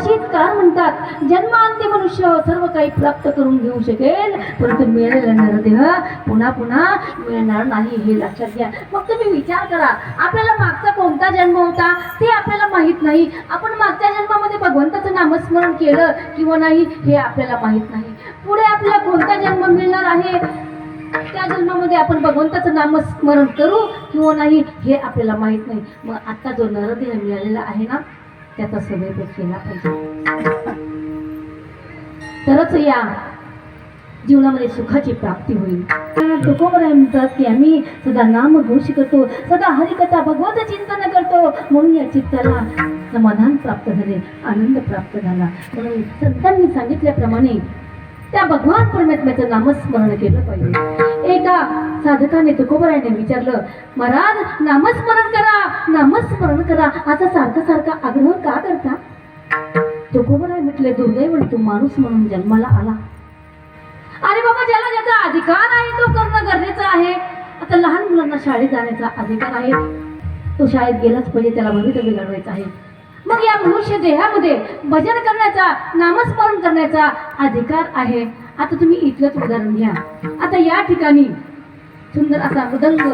भाषेतकार म्हणतात जन्मांती मनुष्य सर्व काही प्राप्त करून घेऊ शकेल. परंतु मिळालेला नरदेह पुन्हा पुन्हा मिळणार नाही हे लक्षात घ्या. मग तुम्ही विचार करा आपल्याला मागचा कोणता जन्म होता ते आपल्याला माहीत नाही. आपण मागच्या जन्मामध्ये भगवंताचं नामस्मरण केलं किंवा नाही हे आपल्याला माहीत नाही. पुढे आपल्याला कोणता जन्म मिळणार आहे त्या जन्मामध्ये आपण भगवंताचं नामस्मरण करू किंवा नाही हे आपल्याला माहीत नाही. मग आता जो नरदेह मिळालेला आहे ना त्याचा सदैव केला पाहिजे. तरच या जीवनामध्ये सुखाची प्राप्ती होईल. तुकोबर म्हणतात की आम्ही सदा नाम घोष करतो सदा हरिकथा भगवत चिंतन करतो. म्हणून या चित्ताला समाधान प्राप्त झाले आनंद प्राप्त झाला. म्हणून संतांनी सांगितल्याप्रमाणे त्या भगवान परमात्म्याचं नामस्मरण केलं पाहिजे. एका साधकाने तुकोबराने विचारलं महाराज नामस्मरण करा नामस्मरण करा. आता सारखं सारखं आग्रह तुकोबराय म्हटले दुर्दैव तू माणूस म्हणून जन्माला आला. अरे बाबा ज्याला ज्याचा अधिकार आहे तो करणं गरजेचं आहे. आता लहान मुलांना शाळेत जाण्याचा अधिकार आहे. तो शाळेत गेलाच पाहिजे त्याला भवितव्य घडवायचं आहे. मग या मनुष्य देहामध्ये भजन करण्याचा नामस्मरण करण्याचा अधिकार आहे. आता तुम्ही इथलंच उदाहरण घ्या. आता या ठिकाणी सुंदर असा मृदंग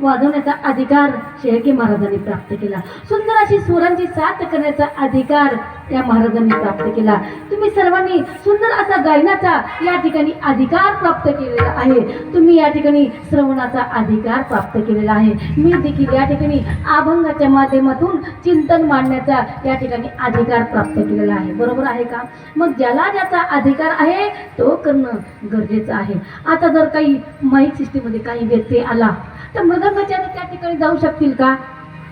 वाजवण्याचा अधिकार शेळके महाराजांनी प्राप्त केला. सुंदर अशी स्वरांची साथ करण्याचा अधिकार त्या महाराजांनी प्राप्त केला. तुम्ही सर्वांनी सुंदर असा गायनाचा या ठिकाणी अधिकार प्राप्त केलेला आहे. तुम्ही या ठिकाणी श्रवणाचा अधिकार प्राप्त केलेला आहे. मी देखील या ठिकाणी अभंगाच्या माध्यमातून चिंतन मांडण्याचा या ठिकाणी अधिकार प्राप्त केलेला आहे. बरोबर आहे का? मग ज्याला ज्याचा अधिकार आहे तो करणं गरजेचं आहे. आता जर काही माईक सिस्टीममध्ये काही व्यत्यय आला तर मृदंगाचार्य त्या ठिकाणी जाऊ शकतील का?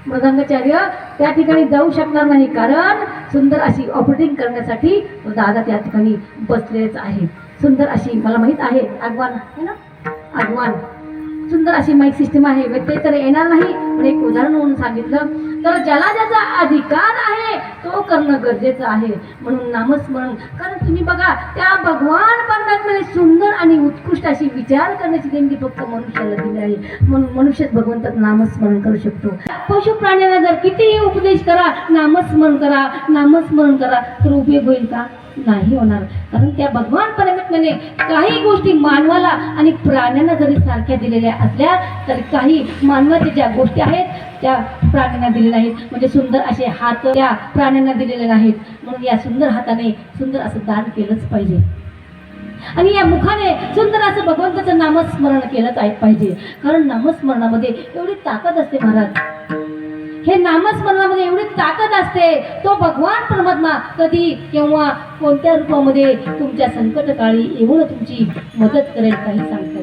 मृदंगाचार्य त्या ठिकाणी जाऊ शकणार नाही कारण सुंदर अशी ऑपरेटिंग करण्यासाठी दादा त्या ठिकाणी बसलेच आहे. सुंदर अशी मला माहीत आहे आगवान है ना? आगवान. सुंदर अशी माईक सिस्टीम आहे. व्यत्यय तर येणार नाही. पण एक उदाहरण म्हणून सांगितलं. तर ज्याला ज्याचा अधिकार आहे तो करणं गरजेचं आहे. म्हणून नामस्मरण. कारण तुम्ही बघा त्या भगवान परमात्म्याने सुंदर आणि उत्कृष्ट अशी विचार करण्याची देणगी फक्त मनुष्याला दिली आहे. म्हणून मनुष्यच भगवंतात नामस्मरण करू शकतो. पशु प्राण्यांना जर कितीही उपदेश करा नामस्मरण करा नामस्मरण करा तर उपयोग होईल का? नाही होणार. कारण त्या भगवान परमात्म्याने काही गोष्टी मानवाला आणि प्राण्यांना जरी सारख्या दिलेल्या असल्या तर काही मानवाच्या ज्या गोष्टी आहेत त्या प्राण्यांना दिलेल्या आहेत. म्हणजे सुंदर असे हात त्या प्राण्यांना दिलेले नाहीत. म्हणून या सुंदर हाताने सुंदर असं दान केलंच पाहिजे. आणि या मुखाने सुंदर असं भगवंताचं नामस्मरण केलंच आहे पाहिजे. कारण नामस्मरणामध्ये एवढी ताकद असते महाराज. हे नामस्मरणामध्ये एवढी ताकद असते तो भगवान परमात्मा कधी केव्हा कोणत्या रूपामध्ये तुमच्या संकटकाळी एवढं तुमची मदत करेल काही सांगतो